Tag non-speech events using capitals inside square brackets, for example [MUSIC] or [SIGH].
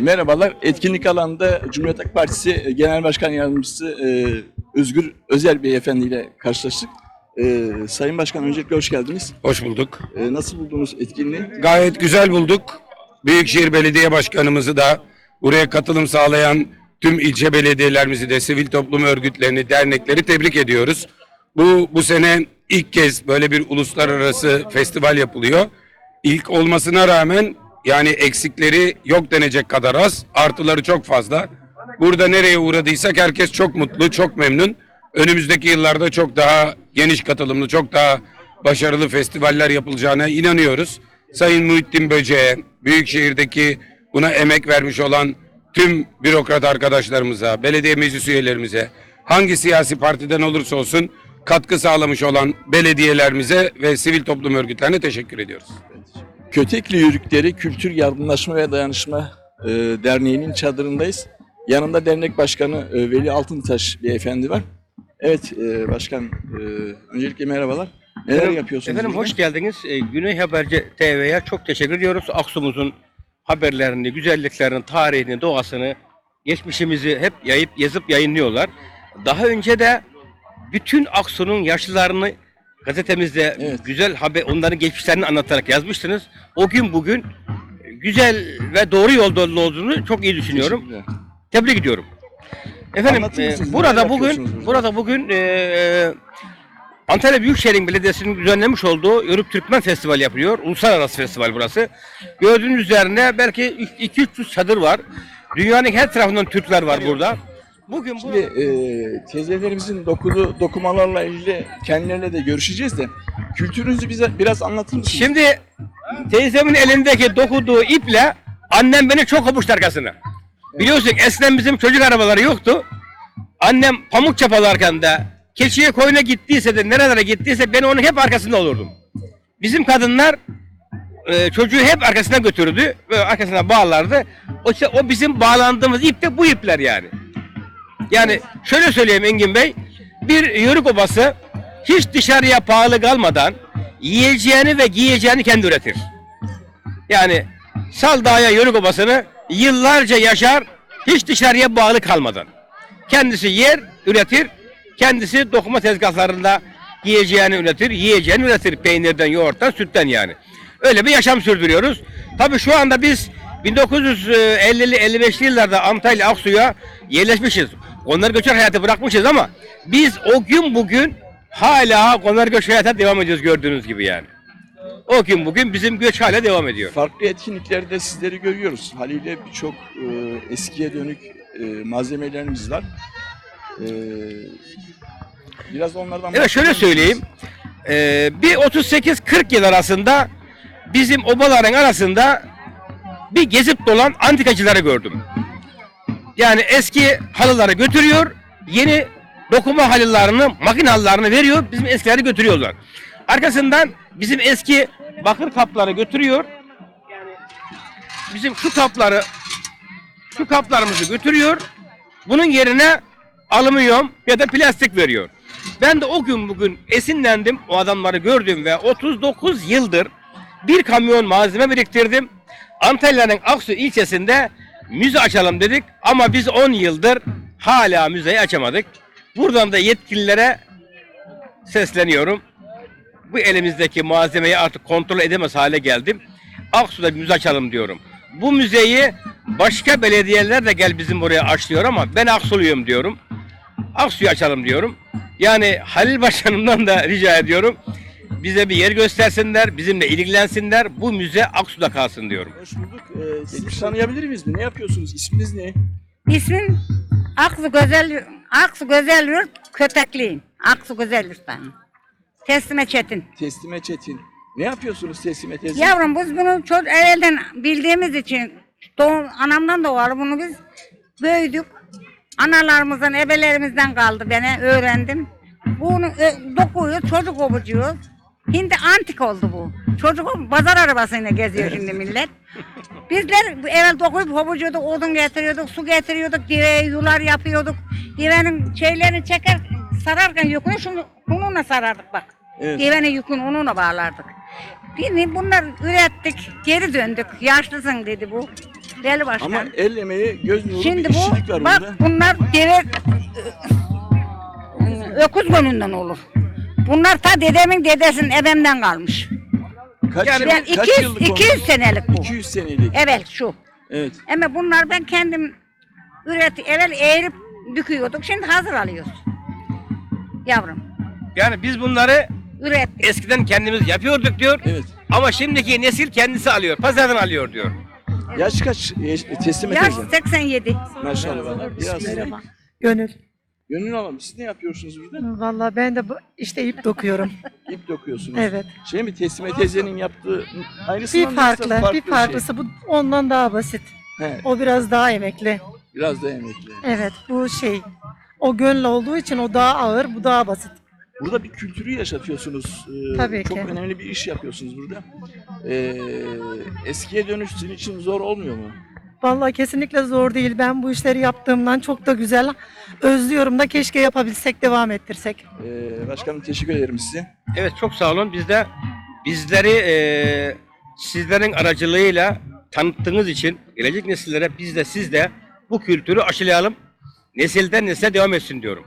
Merhabalar. Etkinlik alanında Cumhuriyet Halk Partisi Genel Başkan Yardımcısı e, Özgür Özel Beyefendi ile karşılaştık. E, Sayın Başkan öncelikle hoş geldiniz. Hoş bulduk. E, nasıl buldunuz etkinliği? Gayet güzel bulduk. Büyükşehir Belediye Başkanımızı da buraya katılım sağlayan tüm ilçe belediyelerimizi de sivil toplum örgütlerini, dernekleri tebrik ediyoruz. Bu bu sene ilk kez böyle bir uluslararası festival yapılıyor. İlk olmasına rağmen yani eksikleri yok denecek kadar az, artıları çok fazla. Burada nereye uğradıysak herkes çok mutlu, çok memnun. Önümüzdeki yıllarda çok daha geniş katılımlı, çok daha başarılı festivaller yapılacağına inanıyoruz. Sayın Muhittin Böce'ye, Büyükşehir'deki buna emek vermiş olan tüm bürokrat arkadaşlarımıza, belediye meclis üyelerimize, hangi siyasi partiden olursa olsun katkı sağlamış olan belediyelerimize ve sivil toplum örgütlerine teşekkür ediyoruz. Kötekli Yörükleri Kültür Yardımlaşma ve Dayanışma e, Derneği'nin çadırındayız. Yanımda dernek başkanı e, Veli Altıntaş Beyefendi var. Evet e, başkan, e, öncelikle merhabalar. Neler Efendim- yapıyorsunuz? Efendim burada? hoş geldiniz. Ee, Güney Haberci TV'ye çok teşekkür ediyoruz. Aksum'uzun haberlerini, güzelliklerini, tarihini, doğasını, geçmişimizi hep yayıp yazıp yayınlıyorlar. Daha önce de bütün Aksu'nun yaşlılarını gazetemizde Evet. güzel haber, onların geçmişlerini anlatarak yazmıştınız. O gün bugün güzel ve doğru yolda olduğunu çok iyi düşünüyorum. Tebrik ediyorum. Efendim e, burada bugün burada? bugün e, Antalya Büyükşehir Belediyesi'nin düzenlemiş olduğu Yörük Türkmen Festivali yapılıyor. Uluslararası festival burası. Gördüğünüz üzerine belki 2-300 çadır var. Dünyanın her tarafından Türkler var burada. Bugün bu Şimdi e, teyzelerimizin dokuduğu dokumalarla ilgili kendilerine de görüşeceğiz de kültürünüzü bize biraz anlatır mısınız? şimdi teyzemin elindeki dokuduğu iple annem beni çok kopuştu arkasına. Biliyorsun eskiden bizim çocuk arabaları yoktu. Annem pamuk çapalarken de keçiye koyuna gittiyse de nerelere gittiyse ben onun hep arkasında olurdum. Bizim kadınlar e, çocuğu hep arkasına götürdü ve arkasına bağlardı. O, işte, o bizim bağlandığımız ip de bu ipler yani. Yani şöyle söyleyeyim Engin Bey, bir yörük obası hiç dışarıya pahalı kalmadan yiyeceğini ve giyeceğini kendi üretir. Yani sal dağa yörük obasını yıllarca yaşar hiç dışarıya bağlı kalmadan. Kendisi yer, üretir, kendisi dokuma tezgahlarında yiyeceğini üretir, yiyeceğini üretir peynirden, yoğurttan, sütten yani. Öyle bir yaşam sürdürüyoruz. Tabii şu anda biz 1950'li 55'li yıllarda Antalya Aksu'ya yerleşmişiz. Onlar göçer hayatı bırakmışız ama biz o gün bugün hala onlar göç hayata devam ediyoruz gördüğünüz gibi yani. O gün bugün bizim göç hala devam ediyor. Farklı etkinliklerde sizleri görüyoruz. Haliyle birçok e, eskiye dönük e, malzemelerimiz var. E, biraz onlardan Evet şöyle söyleyeyim. Ee, bir 38-40 yıl arasında bizim obaların arasında bir gezip dolan antikacıları gördüm. Yani eski halıları götürüyor, yeni dokuma halılarını, makine halılarını veriyor, bizim eskileri götürüyorlar. Arkasından bizim eski bakır kapları götürüyor. Bizim şu kapları, şu kaplarımızı götürüyor. Bunun yerine alüminyum ya da plastik veriyor. Ben de o gün bugün esinlendim o adamları gördüm ve 39 yıldır bir kamyon malzeme biriktirdim. Antalya'nın Aksu ilçesinde müze açalım dedik ama biz 10 yıldır hala müzeyi açamadık. Buradan da yetkililere sesleniyorum. Bu elimizdeki malzemeyi artık kontrol edemez hale geldim. Aksu'da bir müze açalım diyorum. Bu müzeyi başka belediyeler de gel bizim buraya aç diyor ama ben Aksuluyum diyorum. Aksu'yu açalım diyorum. Yani Halil Başkanım'dan da rica ediyorum. Bize bir yer göstersinler, bizimle ilgilensinler. Bu müze Aksu'da kalsın diyorum. Hoş bulduk. E, sizi tanıyabilir miyiz? Ne yapıyorsunuz? İsminiz ne? İsmim Aksu Gözel Aksu Gözel Yurt Kötekliyim. Aksu Gözel Yurt'tan. Teslime Çetin. Teslime Çetin. Ne yapıyorsunuz Teslime teyze? Yavrum biz bunu çok evvelden bildiğimiz için doğum, anamdan doğalı bunu biz büyüdük. Analarımızdan, ebelerimizden kaldı beni öğrendim. Bunu e, dokuyoruz, çocuk obucuyoruz. Şimdi antik oldu bu. Çocuk pazar arabasıyla geziyor şimdi millet. Bizler evvel dokuyup hobucuyorduk, odun getiriyorduk, su getiriyorduk, direğe yular yapıyorduk. Direğin şeylerini çeker, sararken yükünü şunu, bununla sarardık bak. Evet. Direğine yükünü onunla bağlardık. Biz bunlar ürettik, geri döndük. Yaşlısın dedi bu. Belli başkan. Ama el emeği, göz nuru Şimdi bir işçilik bu var bak burada. bunlar deve öküz gönlünden olur. Bunlar ta dedemin dedesinin ebemden kalmış. Kaç, Yani yıl- Ben kaç 200, yıllık 200 olmuş? senelik bu. 200 senelik. Evet şu. Evet. Ama bunlar ben kendim üret evvel eğirip düküyorduk. Şimdi hazır alıyoruz. Yavrum. Yani biz bunları Ürettik. eskiden kendimiz yapıyorduk diyor. Evet. Ama şimdiki nesil kendisi alıyor. Pazardan alıyor diyor. Yaş kaç? Yaş, teslim Yaş edeceğim. 87. Maşallah. Biraz Merhaba. Gönül. Gönül alalım. Siz ne yapıyorsunuz burada? Vallahi ben de bu- işte ip dokuyorum. [LAUGHS] İp dokuyorsunuz. Evet. Şey mi Teslime teyzenin yaptığı aynısı Bir mı yoksa farklı, bir şey? farklısı. Bu ondan daha basit. He, O biraz daha emekli. biraz da emekli. Evet, bu şey. O gönül olduğu için o daha ağır, bu daha basit. Burada bir kültürü yaşatıyorsunuz. Ee, Tabii çok ki. önemli bir iş yapıyorsunuz burada. Ee, eskiye dönüş sizin için zor olmuyor mu? Vallahi kesinlikle zor değil. Ben bu işleri yaptığımdan çok da güzel. Özlüyorum da keşke yapabilsek, devam ettirsek. Ee, başkanım teşekkür ederim size. Evet çok sağ olun. Biz de bizleri eee, sizlerin aracılığıyla tanıttığınız için gelecek nesillere biz de siz de bu kültürü aşılayalım. Nesilden nesile devam etsin diyorum.